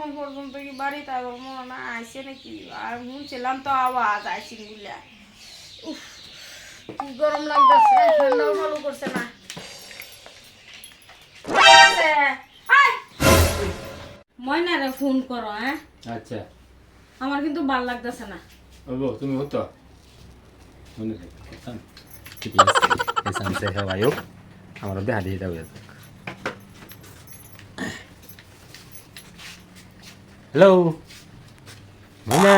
এখন পর্যন্ত কি বাড়িতে আবার মনে না আইসে নাকি? আর শুনছিলাম তো আওয়াজ আইসিনগুলা উফ কি গরম লাগতেছে ঠান্ডাও ভালো করছে না। ময়নারে ফোন করো হ্যাঁ? আচ্ছা। আমার কিন্তু ভালো লাগতেছে না। ওগো তুমি হতো মনে সে হওয়ায়ও আমার দেহা দিয়ে দাও হ্যালো মইনা?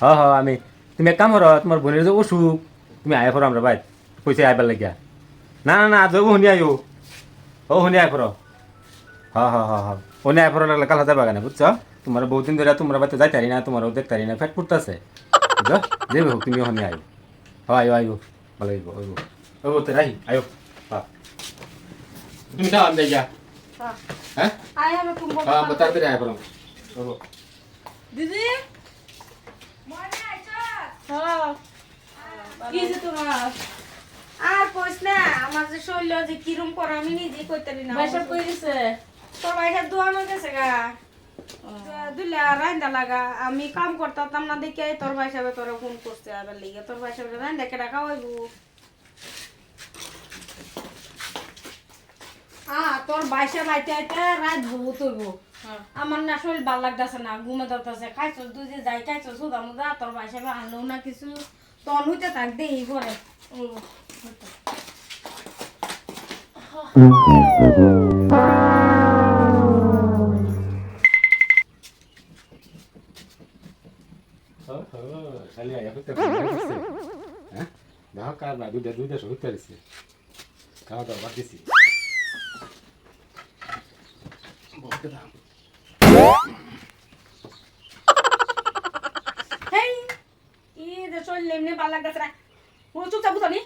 হ হ আমি। তুমি এক কাম করো তোমার বোনের যে অসুখ তুমি আয় করো আমরা বাইর। পয়সা আইবার লাগিয়া। না না না আজ শুনি আইও। ও শুনি আয় করো। হ হ হ হ। শুনি আয় করো লাগলে কাল হাজার বাগানে বুঝছ তোমার বহুদিন ধরে তোমার বাড়িতে যাই তারি না তোমার দেখতে তারি না ফেট পড়তেছে বুঝছ যে হোক তুমি শুনি আইও। হ আইও আইও। ভালো আইব আইব আইব তো রাহি আইও। তুমি যাও আমি যাই হ্যাঁ আয় আমি তুমি হ্যাঁ আয় করো আইব দিদি? হ্যাঁ। কি যে তোমার? আর কইস না আমার যে শরীর যে কিরম করে আমি নিজে কইতে না। বাইসা কই দিছে? তোর বাইরে দোয়ানো গেছে গা। দুলা রান্দা লাগা। আমি কাম করতাম না দেখে তোর ভাই সাহেব তোর ফোন করছে। আবার লিগে তোর ভাই সাহেব রান্দা কেডা খাওয়াইব? আ তোর বাইসা বাইতে আইতে রাত বহুত হইব আমার না শরীর ভালো লাগতেছে না ঘুমে ধরতেছে। খাইছো তুই যে যাই খাইছো সুদা মুদা তোর ভাই সাহেব আনলো না কিছু। তন হইতে থাক দেই পরে খালি আয়া হইতে হ্যাঁ? না সহিত খাওয়া দাওয়া বাদ দিছি। বলতে দাম হেই ই যে শরীর এমনি ভালো লাগতেছে না। চুপচাপ বুঝানি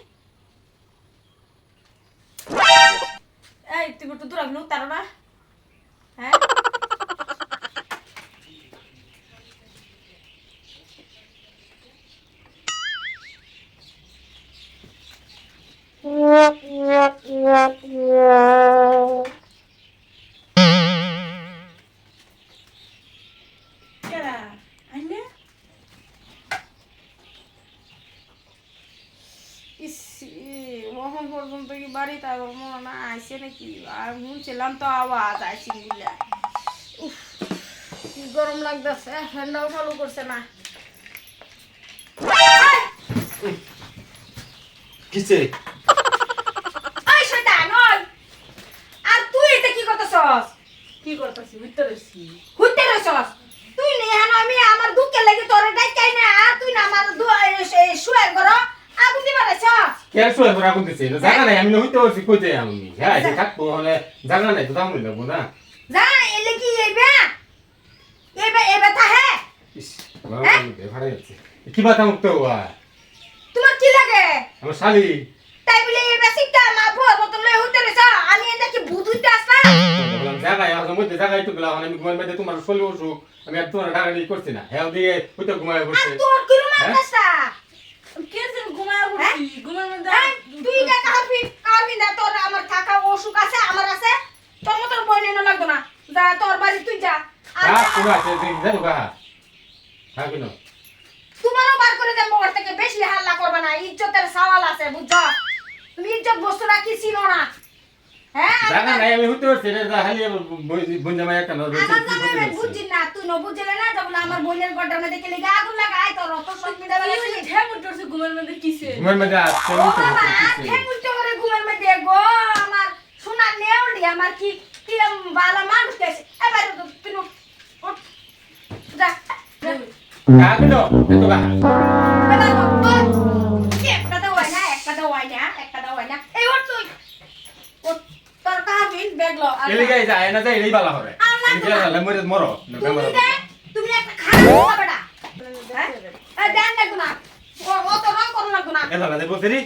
এই তুই একটু দূর আগলু তার না? হ্যাঁ? পর্যন্ত কি বাড়িতে আবার মনে না আইসে নাকি? আর শুনছিলাম তো আওয়াজ আইসিনগুলা। উফ কি গরম লাগতেছে ঠান্ডাও ভালো করছে না। কিসে? এই শয়তান ওই! আর তুই এটা কি করতেছস? কি করতাছি? বুঝতে রইছি হুইতে রইছস তুই নে হান আমি আমার দুঃখে লাগি তোরে ডাইকাই না আর তুই না আমার শুয়ে করো আগুন দিবা রইছস কে শুয়ে পড়া কোন দিছে জায়গা নাই আমি হইতে পারছি কইতে আমি হ্যাঁ যে থাকব হলে জায়গা নাই তো দাম লাগবো না যা এলে কি এইবে এইবে এইবে ভাড়া যাচ্ছে কি বাতা মুক্ত হওয়া তোমার কি লাগে আমার শালি তাই বলে এইবে সিটা মা ভুয়া মতন লই হইতে রইছ আমি এটা কি ভূত হইতে বললাম জায়গায় আমার মধ্যে জায়গায় তো গেলাম আমি ঘুমাই মধ্যে তোমার শরীর অসুখ আমি আর তোমার দিয়ে করছি না হ্যাঁ দিয়ে হইতে ঘুমাই আর বসে তোর কি রুম হ্যাঁ? আসা কে যেন ঘুমায় মধ্যে হ্যাঁ তুই যা কাফি কাফি না তোর আমার থাকা অসুখ আছে আমার আছে তোর মতন বই নেন লাগতো না। যা তোর বাড়ি তুই যা। আর হ্যাঁ হ্যাঁ কেন তোমারও বার করে দেবো ওর থেকে বেশি হাল্লা করবে না ইজ্জতের সওয়াল আছে বুঝছ? তুমি ইজ্জত বস্তুটা কি ছিল না। হ্যাঁ নাই আমি পারছি এটা খালি আমার কি নামে আমি বুঝছি না তুই ন বুঝলে না তখন আমার বোনের কে আগুন লাগাই তোর অত শক্তি দেবে না তুই। ঠ্যাং ঘুমের মধ্যে কিসে ঘুমের মধ্যে আসছে ও বাবা ঠেঙ্গুলতে করে ঘুমের মধ্যে গো আমার সোনার নেওলি আমার কি কি বালা মানুষ গেছে এবার তুই ন- ওঠ, যা। গা ওঠ। একটা দাও না একটা দাও না একটা দাও হয় না এই ওঠ তুই ওঠ, তোর কাহিন ব্যাগ লো আর এলি গাই যায় না যায় এই বালা হবে। এলি গাই মরে মরো। তুমি একটা খারাপ কথা হ্যাঁ? দেন দেখো না। ও অত রং করো লাগতো না। এলা না। দেবো ফেরি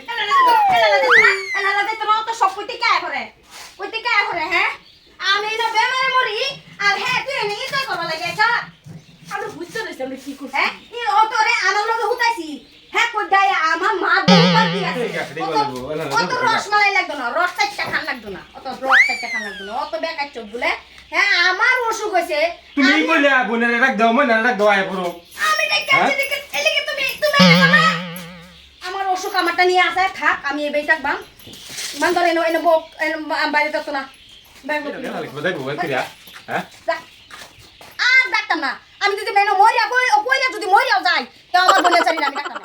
আমরা বুঝতে রইছি আমরা কি করছি। হ্যাঁ আমার অসুখ তুমি আমি- কইলে বোনের রাখ দাও মনে রাখ দাও আয় পড়ো। আমি দেখে হ্যাঁ? দেখে এলিকে তুমি তুমি আমার। আমার অসুখ আমারটা নিয়ে আসে থাক আমি এই বেটাক বাম। ধরে এনে এনে বক বাইরে তো না। হ্যাঁ? আর ডাক্তার না। আমি যদি মেনো মরিয়া কই কইরা যদি মরিয়াও যাই তো আমার বলে জানি না আমি ডাক্তার।